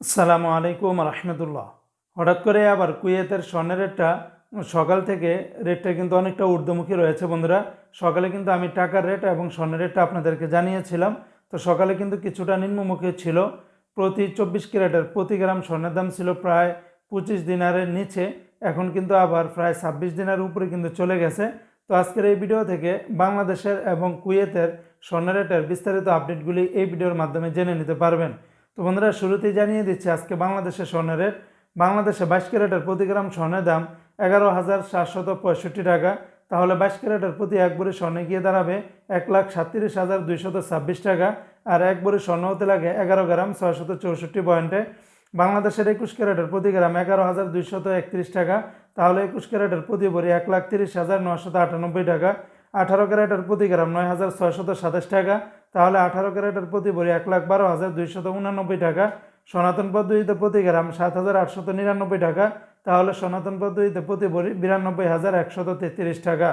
আসসালামু আলাইকুম রহমতুল্লাহ। হঠাৎ করে আবার কুয়েতের স্বর্ণের রেটটা, সকাল থেকে রেটটা কিন্তু অনেকটা ঊর্ধ্বমুখী রয়েছে বন্ধুরা। সকালে কিন্তু আমি টাকার রেট এবং স্বর্ণের রেটটা আপনাদেরকে জানিয়েছিলাম। তো সকালে কিন্তু কিছুটা নিম্নমুখী ছিল। প্রতি চব্বিশ ক্যারেটের প্রতি গ্রাম স্বর্ণের দাম ছিল প্রায় পঁচিশ দিনারের নিচে। এখন কিন্তু আবার প্রায় ছাব্বিশ দিনের উপরে কিন্তু চলে গেছে। তো আজকের এই ভিডিও থেকে বাংলাদেশের এবং কুয়েতের স্বর্ণের রেটের বিস্তারিত আপডেটগুলি এই ভিডিওর মাধ্যমে জেনে নিতে পারবেন। তো বন্ধুরা, শুরুতেই জানিয়ে দিচ্ছি, আজকে বাংলাদেশের স্বর্ণের রেট। বাংলাদেশে বাইশ ক্যারেটের প্রতি গ্রাম স্বর্ণের দাম এগারো হাজার সাতশত পঁয়ষট্টি টাকা। তাহলে বাইশ ক্যারেটের প্রতি এক ভরি স্বর্ণে গিয়ে দাঁড়াবে এক লাখ সাতত্রিশ হাজার দুইশত ছাব্বিশ টাকা আর এক ভরি স্বর্ণ হতে লাগে এগারো গ্রাম ছয়শত চৌষট্টি পয়েন্টে। বাংলাদেশের একুশ ক্যারেটের প্রতি গ্রাম এগারো হাজার দুইশত একত্রিশ টাকা। তাহলে একুশ ক্যারেটের প্রতি ভরি এক লাখ তিরিশ হাজার নশত আটানব্বই টাকা। আঠারো ক্যারেটের প্রতি গ্রাম নয় হাজার ছয়শত সাতাশ টাকা। তাহলে আঠারো ক্যারেটের প্রতি ভরি এক লাখ বারো হাজার দুইশত উনানব্বই টাকা। সনাতন পদ্ধতিতে প্রতি গ্রাম সাত হাজার আটশত নিরানব্বই টাকা। তাহলে সনাতন পদ্ধতিতে প্রতি ভরি বিরানব্বই হাজার একশত তেত্রিশ টাকা।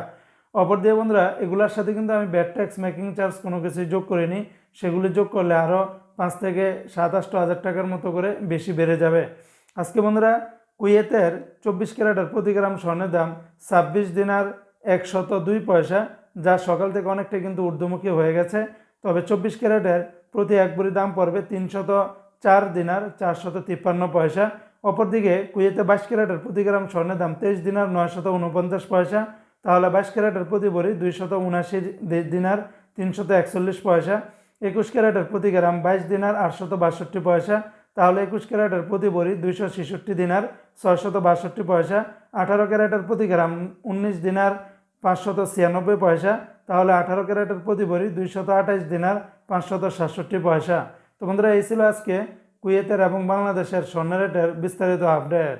অপর দিয়ে বন্ধুরা, এগুলোর সাথে কিন্তু আমি ব্যাট ট্যাক্স, মেকিং চার্জ কোনো কিছুই যোগ করিনি। সেগুলি যোগ করলে আরও পাঁচ থেকে সাত আষ্ট হাজার টাকার মতো করে বেশি বেড়ে যাবে। আজকে বন্ধুরা, কুয়েতের চব্বিশ ক্যারেটের প্রতি গ্রাম স্বর্ণের দাম ছাব্বিশ দিনার একশত দুই পয়সা, যা সকাল থেকে অনেকটা কিন্তু ঊর্ধ্বমুখী হয়ে গেছে। তবে চব্বিশ ক্যারেটের প্রতি এক ভরি দাম পড়বে তিনশত চার দিনার চারশত তিপ্পান্ন পয়সা। অপরদিকে কুয়েতে বাইশ ক্যারেটের প্রতি গ্রাম স্বর্ণের দাম তেইশ দিনার নয়শত উনপঞ্চাশ পয়সা। তাহলে বাইশ ক্যারেটের প্রতি ভরি দুইশত উনাশি দিনার তিনশত একচল্লিশ পয়সা। একুশ ক্যারেটের প্রতি গ্রাম বাইশ দিনার আটশত বাষট্টি পয়সা। তাহলে একুশ ক্যারেটের প্রতি ভরি দুইশো ছেষট্টি দিনার ছয়শত বাষট্টি পয়সা। আঠারো ক্যারেটের প্রতি গ্রাম উনিশ দিনার পাঁচশত ছিয়ানব্বই পয়সা, তাহলে আঠারো ক্যারেটের প্রতি ভরি দুইশত আঠাইশ দিনার পাঁচশত সাতষট্টি পয়সা। তো বন্ধুরা, এই ছিল আজকে কুয়েতের এবং বাংলাদেশের স্বর্ণ রেটের বিস্তারিত আপডেট